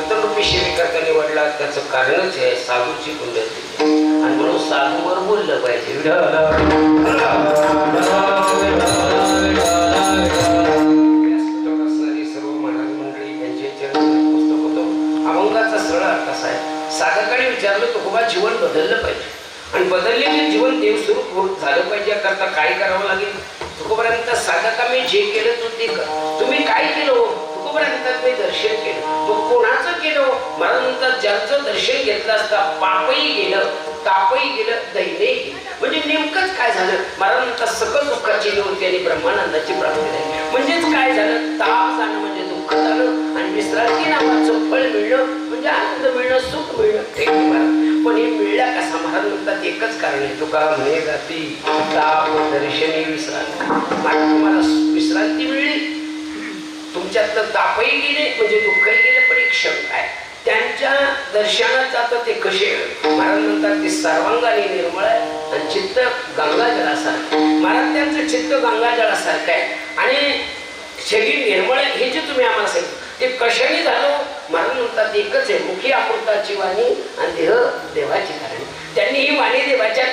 कीर्तन रूपी निवडला त्याचं कारणच आहे साधूची पुण्यतिथी आणि म्हणून साधूवर बोललं पाहिजे सर्व मंडळी अभंगाचा आहे साधकाने विचारलं तुकोबा जीवन बदललं पाहिजे आणि बदललेले जीवन देवस्वरूप होत झालं पाहिजे याकरता काय करावं लागेल तुकोपर्यंत साधकाने जे केलं तो ते कर तुम्ही काय केलं हो? तुकोपर्यंत मी दर्शन केलं? मग कोणाचं केलं? हो? मला म्हणतात ज्यांचं दर्शन घेतलं असता पापही गेलं. तापही गेलं दैने म्हणजे नेमकंच काय झालं? मला म्हणतात सकल दुःखाची निवृत्ती आणि ब्रह्मानंदाची प्राप्ती झाली. म्हणजेच काय झालं? ताप जाणं म्हणजे दुःख झालं. आणि विश्रांती नावाचं फळ मिळणं म्हणजे आनंद मिळणं सुख मिळणं ठीक महाराज पण हे मिळला कसा महाराज म्हणतात एकच कारण आहे. तुका म्हणे जाती ताप दर्शनी विश्रांती. मला तुम्हाला विश्रांती मिळली तुमच्यातलं तापही गेले म्हणजे दुःखही गेले पण एक शंका आहे. त्यांच्या दर्शनात जातं ते कसे? महाराज म्हणतात ते सर्वांगाने निर्मळ आहे आणि चित्त गंगाजळासारखं महाराज त्यांचं चित्त गंगाजळासारखं आहे. आणि शरीर निर्मळ आहे हे जे तुम्ही आम्हाला सांगितलं ते कशाने झालं? महाराज म्हणतात एकच आहे मुखी अमृताची वाणी आणि देह देवाची कारण. त्यांनी ही वाणी देवाच्या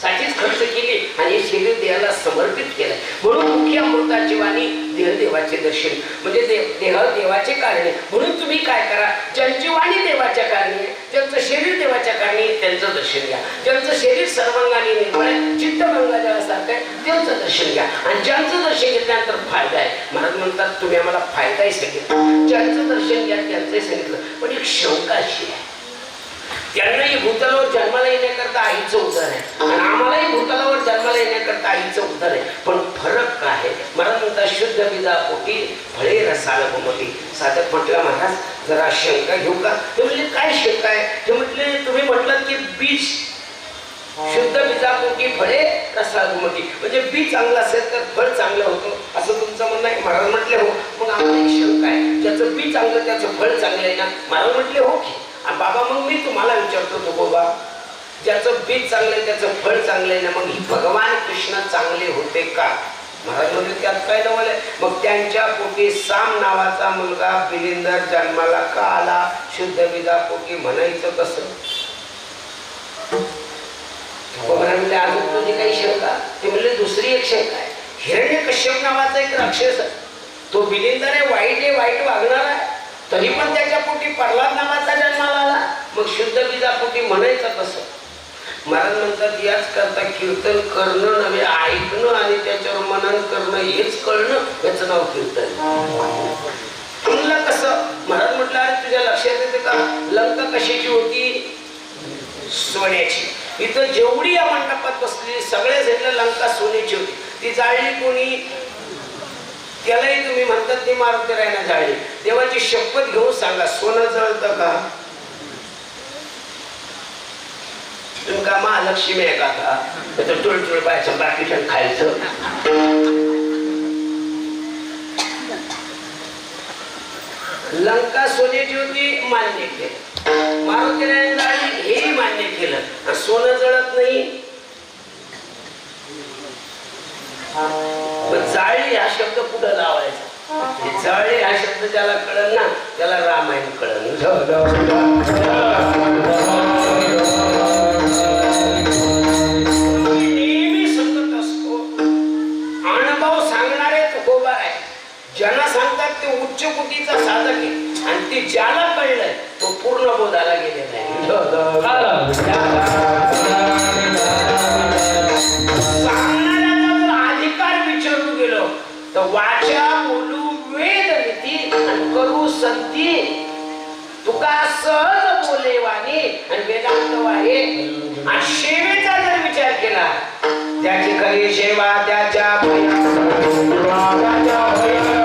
साठीच खर्च केली आणि शरीर देहाला समर्पित केलं म्हणून मुख्य अमृताची वाणी देहदेवाचे दर्शन म्हणजे देह देवाचे कारण. म्हणून तुम्ही काय करा ज्यांची वाणी देवाच्या कारणी ज्यांचं शरीर देवाच्या कारणी त्यांचं दर्शन घ्या. ज्यांचं शरीर सर्वांगाने निर्मळ आहे चित्त गंगाजळासारखं आहे त्यांचं दर्शन घ्या. आणि ज्यांचं दर्शन घेतल्यानंतर फायदा आहे महाराज म्हणतात तुम्ही आम्हाला फायदाही सांगितलं. ज्यांचं दर्शन घ्या त्यांचंही सांगितलं. पण एक शंका अशी आहे त्यांनाही भूतलावर जन्माला येण्याकरता आईचं उदर आहे. आणि आम्हालाही भूतलावर जन्माला येण्याकरता आईचं उदर आहे. पण फरक काय? आहे मला म्हणतात शुद्ध विजा पोटी फळे रसाला मोठी साधक म्हटलं महाराज जरा शंका घेऊ का? ते म्हणले काय शंका आहे? ते म्हटले तुम्ही म्हटलं की बीज शुद्ध बीजापोटी फळे रसागुमती म्हणजे बी चांगलं असेल तर फळ चांगलं होतं. असं तुमचं म्हणणं आहे? महाराज म्हटले हो. मग आम्हाला शंका आहे. ज्याचं बी चांगलं त्याचं फळ चांगलं आहे ना? महाराज म्हटले हो की. आणि बाबा मग मी तुम्हाला विचारतो तो बाबा ज्याचं बीज चांगलं आहे त्याचं फळ चांगलं आहे ना मग ही भगवान कृष्ण चांगले होते का? महाराज म्हणजे त्यात काय नवल मग त्यांच्या पोटी साम नावाचा मुलगा बिलिंदर जन्माला का आला? शुद्ध विदा पोटी म्हणायचं कसं? मला म्हणले म्हणजे अजून तुझी काही शंका? ते म्हणले दुसरी एक शंका आहे. हिरण्य कश्यप नावाचा एक राक्षस आहे. तो बिलिंदर आहे वाईट आहे वाईट वागणार आहे. तरी पण त्याच्या पोटी प्रल्हाद नावाचा जन्माला? आला मग शुद्ध बीजापोटी म्हणायचं कसं? महाराज म्हणतात याच करता कीर्तन करणं नव्हे ऐकणं आणि त्याच्यावर मनन करणं हेच कळणं याचं नाव कीर्तन. म्हणलं कसं? महाराज म्हटलं अरे तुझ्या लक्षात येते का? लंका कशाची होती? सोन्याची. इथं जेवढी या मंडपात बसलेली सगळ्या जण लंका सोन्याची होती. ती जाळली कोणी? त्यालाही तुम्ही म्हणतात ती मारुती रायना जाळली. देवाची शपथ घेऊन सांगा सोनं जळतं का? तुमका महालक्ष्मी आहे का का टुळटुळ पाहायचं बाकीच्या खायचं. लंका सोन्याची होती मान्य केलं. मारुती हे मान्य केलं. तर सोनं जळत नाही. पण हा शब्द कुठं लावायचा? हे हा शब्द त्याला कळल ना. त्याला रामायण कळन नेहमी सांगत असतो अनुभव सांगणारे तुकोबा आहे. ज्यांना सांगतात ते उच्च कुटीचा साधक आहे. आणि ते ज्याला कळलंय तो पूर्ण आणि वेदांत आहे. आणि सेवेचा जर विचार केला ज्याची खरी सेवा त्याच्या भया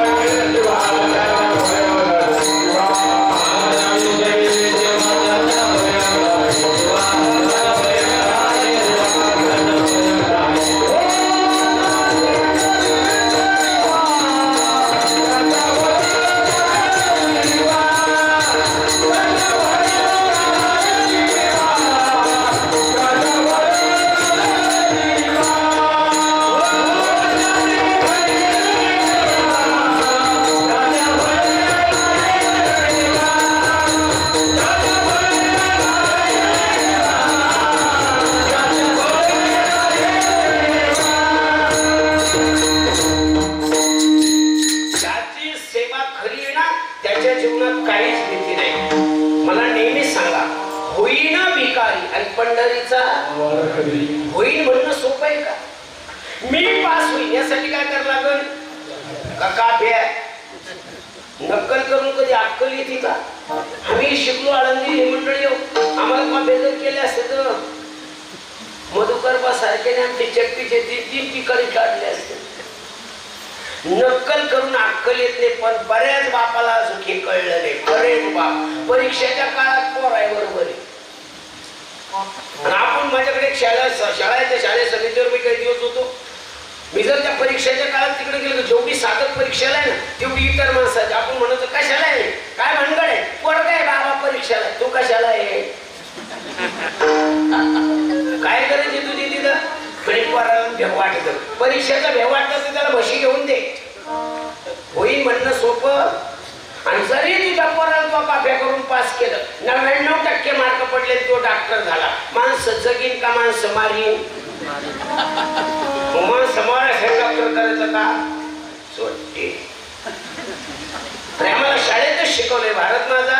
नक्कल करून अक्कल येत नाही पण बऱ्याच बापाला सुखी कळलं नाही. बरेच बाप परीक्षेच्या काळात पोर आहे बरोबर आहे. आपण माझ्याकडे शाळा शाळेच्या शालेय समितीवर मी काही दिवस होतो. मी जर त्या परीक्षेच्या काळात तिकडे गेलो जेवढी साधक परीक्षेला आहे ना तेवढी इतर माणसाची. आपण म्हणतो कशाला आहे? काय भानगड आहे? पोरग आहे बाबा परीक्षेला? तू कशाला आहे? काय करायची तुझी तिथं? म्हणे पोराला भेव वाटत. परीक्षेचा भेव वाटत त्याला म्हशी घेऊन दे. होईल म्हणणं सोपं. आणि जरी तुझ्या पोराला तो करून पास केलं नव्याण्णव टक्के मार्क पडले तो डॉक्टर झाला. माणसं जगीन का माणसं मारीन? मग मारा हे डॉक्टर करायचं का? सोडते आम्हाला शाळेतच शिकवलंय भारत माझा.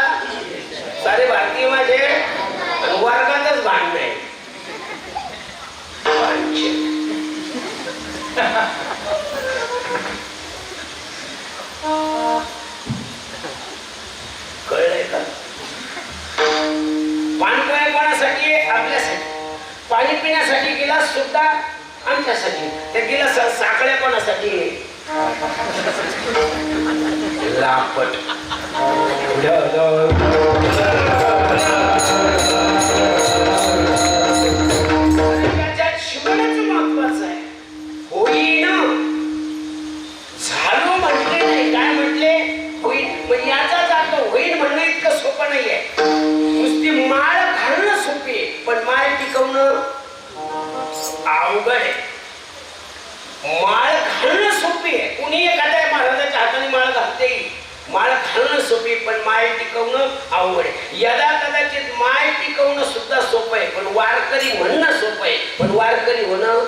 अवघड आहे. माळ घालणं सोपी आहे. कुणी एखाद्या महाराजाच्या हाताने माळ घालते. माळ घालणं सोपी पण माय टिकवणं अवघड आहे. यदा कदाचित माय टिकवणं सुद्धा सोपं आहे पण वारकरी म्हणणं सोपं आहे. पण वारकरी होणं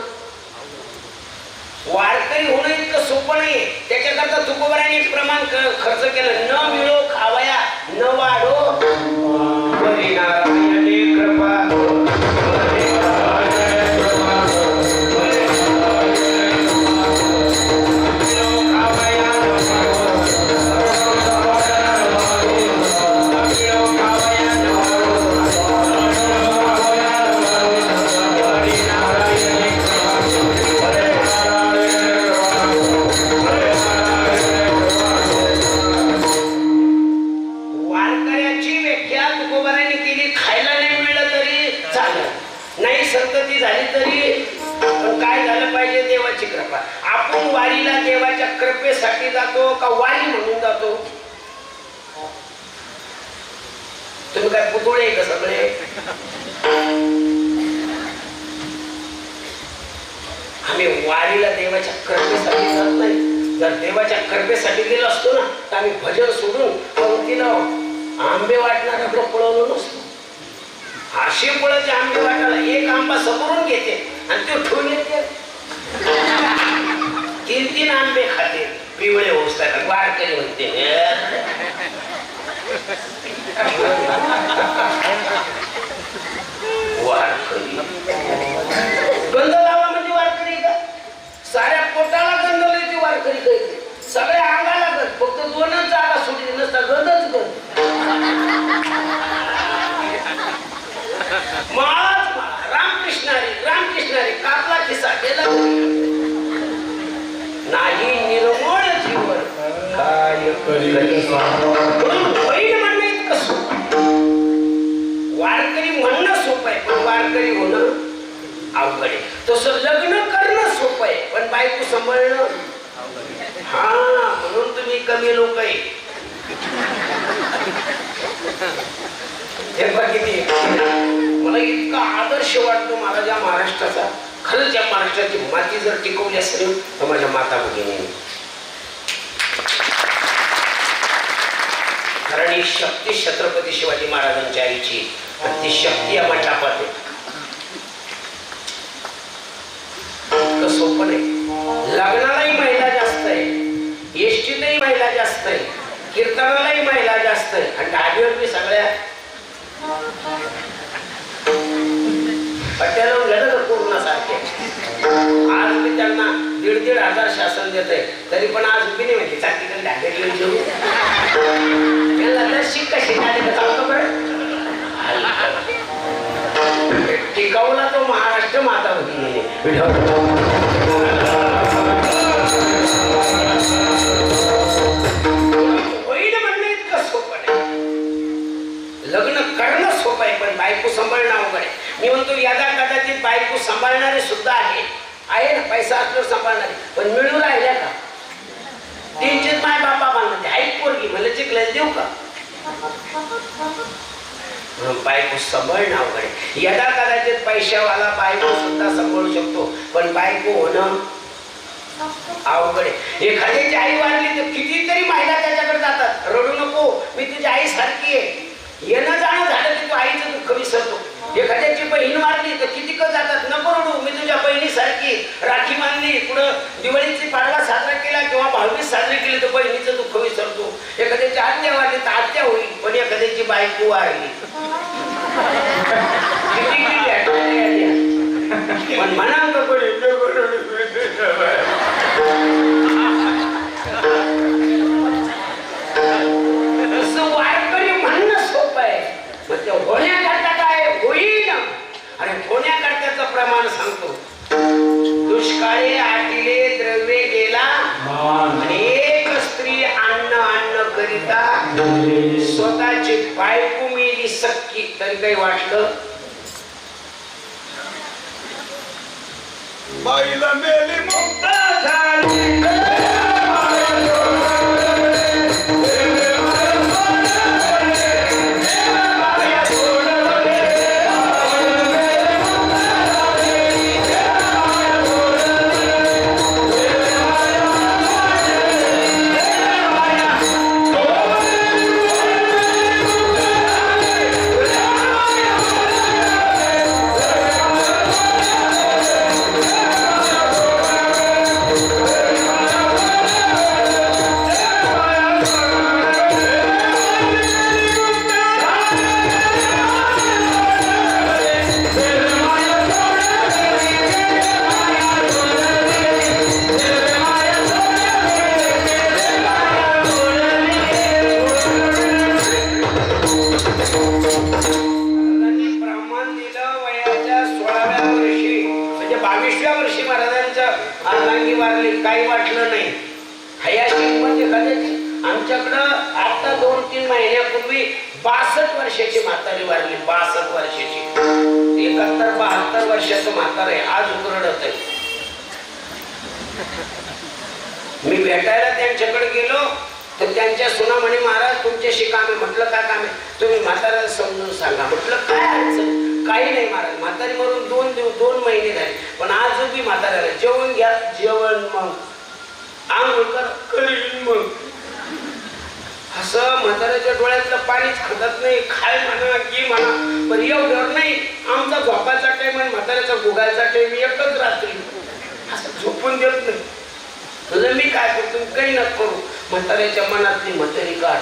वारकरी होणं इतकं सोपं नाही त्याच्याकरता तुकोबराने एक प्रमाण खर्च केलं. न मिळो खावया न वाढो. होईल म्हणणं इतकं सोपं. वारकरी म्हणणं सोपं आहे पण वारकरी होणं अवघड आहे. तसं लग्न करणं सोपं आहे पण बायको सांभाळणं. हा म्हणून तुम्ही कमी लोक आहे. हे किती मला इतका आदर्श वाटतो मला या महाराष्ट्राचा. खरंच या महाराष्ट्राची माती जर टिकवली असेल तर माझ्या माता भगिनी कारण ही शक्ती छत्रपती शिवाजी महाराजांच्या आईची. ती शक्ती या मठापात आहे. इतकं सोपं नाही. लग्नालाही महिला जास्त आहे. एसटीतही महिला जास्त आहे. कीर्तनालाही महिला जास्त आहे. आणि डावीवर बी सगळ्या. पट्ट्याला लढत पूर्ण सारखे दीड दीड हजार शासन देत आहे तरी पण आज मी नाही माहिती चाकीकडे ढाकेल जेऊ. त्याला तर चालतो तो महाराष्ट्र माता होती. बायको सांभाळणं अवघड आहे यदा कदाचित पैशावाला बायको सुद्धा सांभाळू शकतो पण बायको होणं अवघड आहे. एखाद्याची आई वाढली तर कितीतरी महिला त्याच्याकडे जातात. रडू नको मी तुझी आई सारखी आहे. येणं जाणं झालं की तू आईचं दुःख विसरतो. एखाद्याची बहीण मारली तर किती क जातात? नको रडू मी तुझ्या बहिणीसारखी राखी मानली पुढं दिवाळीची पाडवा साजरा केला किंवा भाऊबीज साजरी केली तर बहिणीचं दुःख विसरतो. एखाद्याची आत्या वाढली तर आत्या होईल पण एखाद्याची बायको वाढली किती किती आठवणी आल्या. पण म्हणा वारकरी म्हणणं सोपं आहे मग ते होण्याकरता काय होईल आणि होण्याकरताचं प्रमाण सांगतो दुष्काळी आटिले द्रव्य गेला आणि एक स्त्री अन्न अन्न करिता स्वतःची बायको मेली सक्की तरी काही वाटलं? बाईला मेली मुक्त झाली. नाही. हयाशी म्हणजे कदाचित आमच्याकडं आता दोन तीन महिन्यापूर्वी बासष्ट वर्षाची म्हातारी वाढली बासष्ट वर्षाची. एकाहत्तर बहात्तर वर्षाचं म्हातार आहे आज उकरडत आहे. मी भेटायला त्यांच्याकडे गेलो तर त्यांच्या सुना म्हणे महाराज तुमच्याशी काम आहे. म्हटलं काय काम आहे? तुम्ही म्हाताऱ्याला समजून सांगा. म्हटलं काय अडचण? काही नाही महाराज म्हातारी मरून दोन दिवस दोन महिने झाले पण आज म्हाताऱ्याला जेवण घ्या जेवण मग. आंघोळ कर कळीन मग. असं म्हाताऱ्याच्या डोळ्यातलं पाणीच खातात नाही खाय म्हणा की म्हणा. पण एवढं नाही आमचा झोपायचा टाइम आणि म्हाताऱ्याचा गुगायचा टाइम एकच रात्री. असं झोपून देत नाही. मी काय करतो काही न करू. म्हाताऱ्याच्या मनातली म्हातारी काढ.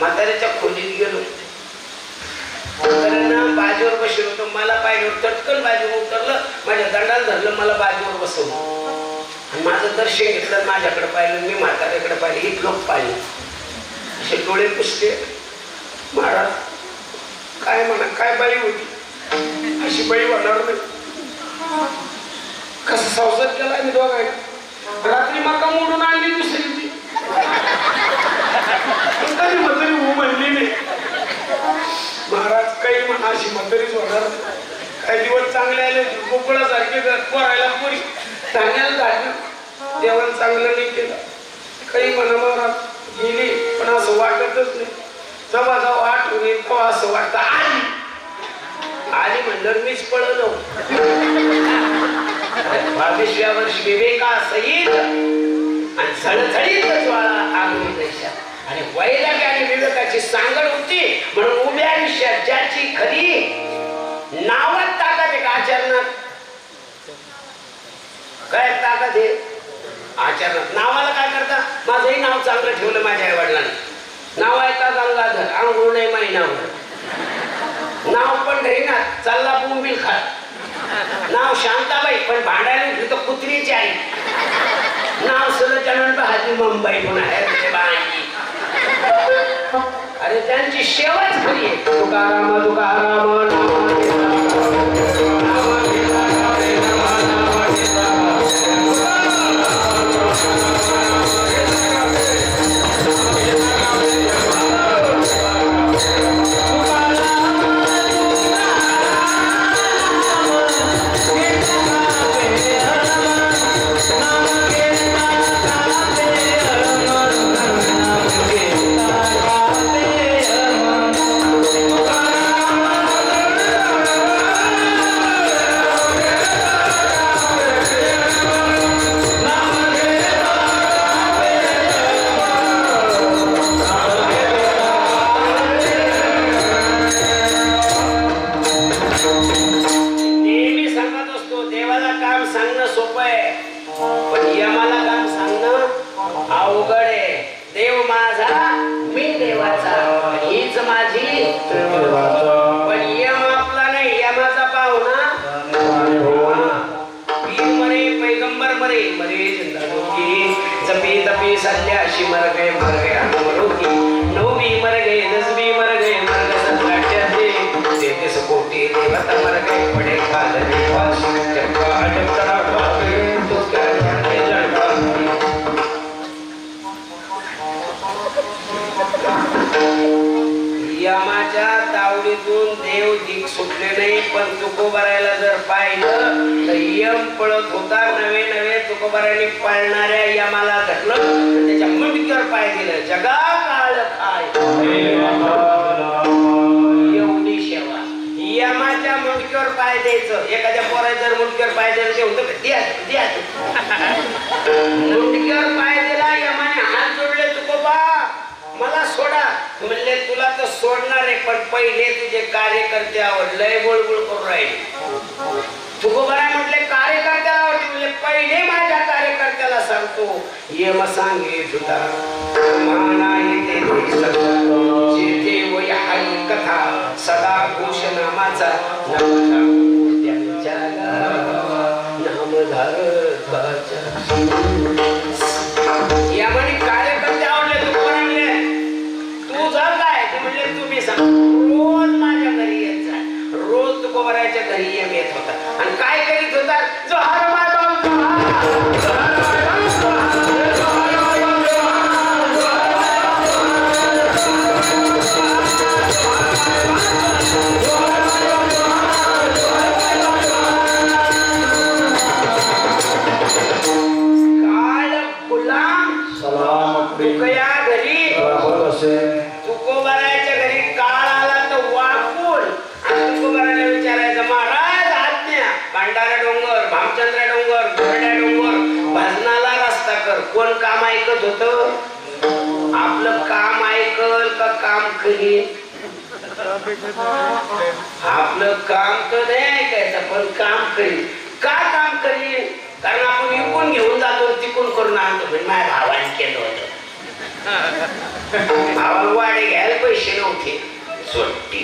म्हाताऱ्याच्या खोलीत गेलो. म्हाताऱ्यांना बाजीवर बसलो. होतो मला पाहिजे चटकन बाजीवर उतरलं. माझ्या दंडाला धरलं मला बाजीवर बसवलं. आणि माझं दर्शन घेतलं. माझ्याकडे पाहिलं मी म्हाताऱ्याकडे पाहिलं एक लोक पाहिले. असे डोळे पुसते महाराज काय म्हणा काय बाई होती? अशी बाई होणार नाही. कसं संसद केला मी दोघांनी? रात्री मका मोडून आणली दुसरी ती पण तरी म्हातारी हो म्हणली नाही महाराज काही म्हणा अशी होणार काही दिवस चांगले आले गोकुळासारखे जर पोरायला पोरी धान्याला धान्य जेवण चांगलं नाही केलं. काही म्हणा गेली पण असं वाटतच नाही. जेव्हा जेव्हा आठवण येईल तेव्हा असं वाटतं आली. आली म्हणलं मीच पळलो. बावीसव्या वर्षी विवेका सहित आणि झळझळीत ज्वाळा आगमी देशात आणि वैराग्य आणि विवेकाची सांगड होती म्हणून उभ्या आयुष्यात ज्याची खरी नावात ताकद आहे का आचरणात. काय ताकद आहे आचरणात. नावाला काय करता? माझंही नाव चांगलं ठेवलं माझ्या आई वडिलांनी नाव आहे का गंगाधर आंघोळ नाही माही नाव नाव पण ना चालला बोंबील खात. नाव शांताबाई पण भांडायला उठली तर कुत्रीची आई. नाव सलचनन हाजी मुंबई पुन्हा. आहे बाई. अरे त्यांची शेवच खरी आहे तुकाराम तुकाराम यमाच्या तावडीतून देव दिग सुटले नाही पण तुकोबारायला जर पाहिलं तर यम पळत होता. नवे नवे तुकोबारायने पाळणाऱ्या यमाला धरलं त्याच्या मुंडकीवर पाय दिलं. जगा काळ काय? एवढी सेवा. यमाच्या मुंडकीवर पाय द्यायचं. एखाद्या पोराच्या जर मुंडकीवर पाय द्यायचं ते होतं का? द्या द्या मुंडकीवर पाय दिला यमाने हात जोडले मला सोडा. म्हणले तुला तर सोडणार आहे पण पहिले तुझे कार्यकर्ते आवडलंय बोळबोळ करून राहिले. तुकोबारा म्हटले कार्यकर्त्याला आवडले म्हणले पहिले माझ्या कार्यकर्त्याला सांगतो. ये मग सांगित तुला माना येते जेथे वय हाई कथा सदा घोषणामाचा नामाचा कोण काम ऐकत होत? आपलं काम ऐकल का काम करीन? आपलं काम तर नाही ऐकायचं पण काम करीन. का काम करीन? कारण आपण इकून घेऊन जातो तिकून करून आणतो. म्हणजे माझ्या भावाने केलं होतं. भावाला वाडे घ्यायला पैसे नव्हते. सुट्टी.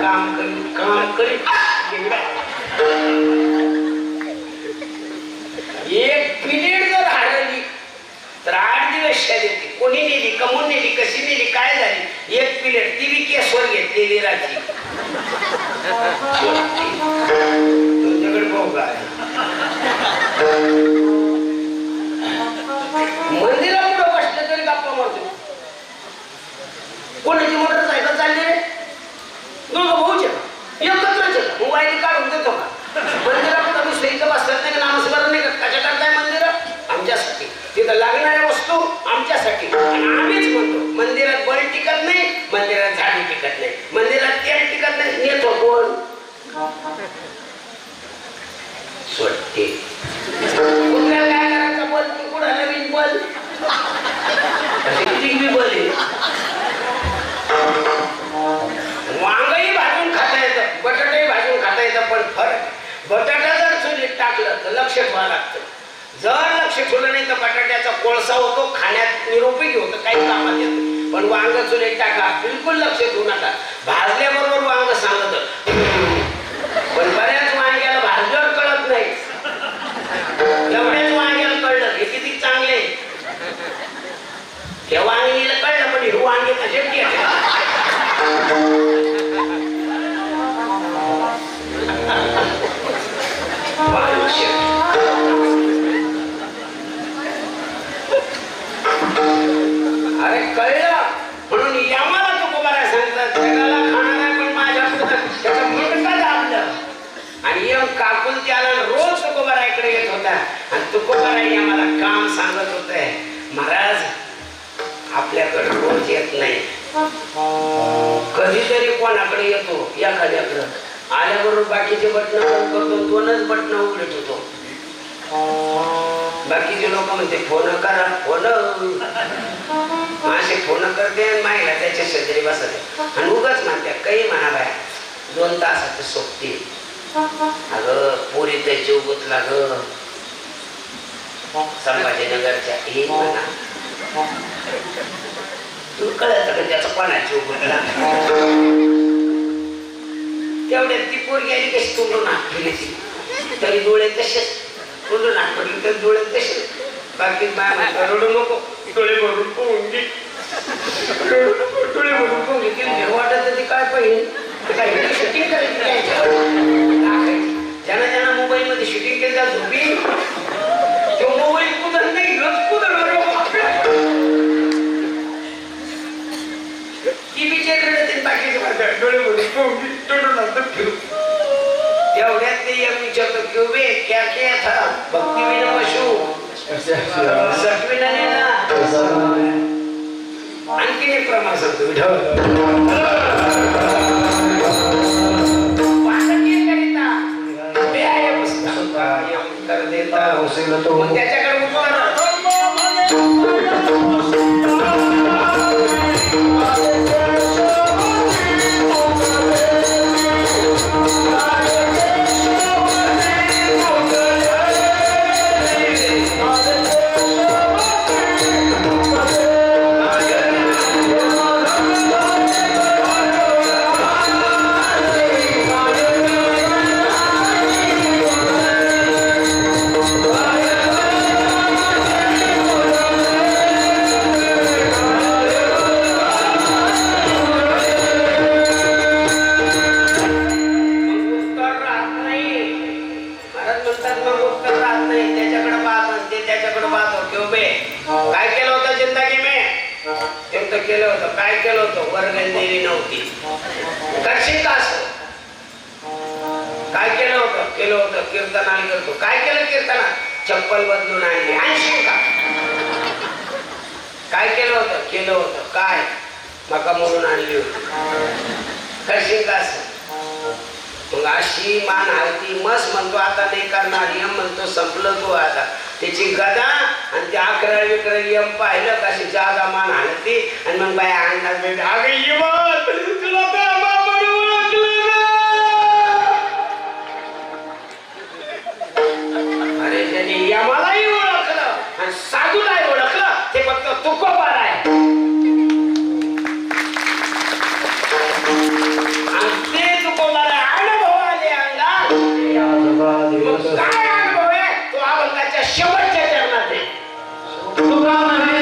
काम करी काम करी एक पिरियड जर हरवली तर आठ दिवस येते. कोणी नेली कमून नेली कशी नेली काय झाली? एक पिरियड ती बी केसवर घेतलेली राहते. तुमच्याकडे पाहू काय वांगही भाजून खाता येतं बटाटाही भाजून खाता येतं पण फरक बटाटा जर चुलीत टाकलं तर लक्ष ठेवा लागतं. जर लक्ष ठेवलं नाही तर बटाट्याचा कोळसा होतो खाण्यात निरुपयोगी होतं काही कामात येतं पण वांग चुलेत टाका बिलकुल लक्ष ठेवू नका. भाजल्याबरोबर वांग सांगत त्या वांगीला कळलं पण हे वांगे कसे अरे कळलं? म्हणून यामाला तू बघायला सांगतात जगाला खाणारा पण माझ्या पुढं त्याचं दाबलं आणि यम काकून त्याला रोज तुकोबाराकडे येत होता. आणि तुकोबाराई आम्हाला काम सांगत होते. महाराज आपल्याकडे रोज येत नाही. कधीतरी कोणाकडे येतो एखाद्याकडं आल्याबरोबर बाकीचे बंद करतो दोनच बटणं उघडत होतो. बाकीचे लोक म्हणते फोन करा फोन. असे फोन करते आणि माहिला त्याच्या शेजारी बसत. आणि उगाच म्हणते काही म्हणा बाय दोन तासाचं सोबती अगं पोरी त्याची उगतला ग संभाजीनगरच्या एक म्हणा. तू कळत का त्याचं कोणाची उगतला तेवढ्यात ती पोरगी आली कशी तोंडून हात तरी डोळे तसेच तोंडून हात पडले तर डोळे तसेच बाकी रडू नको. डोळे भरून पोहून घे डोळे भरून पोहून घे वाटत ते काय पाहिजे? काय शूटिंग करायची. ज्यानं ज्यानं मोबाईल मध्ये शूटिंग केलं झोपी सटविना नेना आणखीन एक प्रमाण सांगतो विठ्ठल अशी मान हलती मस म्हणतो आता नाही करणार यम म्हणतो संपलं तो आता. त्याची गदा आणि ते अकरा विकरा यम पाहिलं कशी जागा मान हलती आणि मग बाय अंदाज अगं यमन, तुला अरे त्यांनी यमालाही ओळखलं आणि साधूलाही ओळखलं. ते फक्त तुकोबार आहे. সুতরাং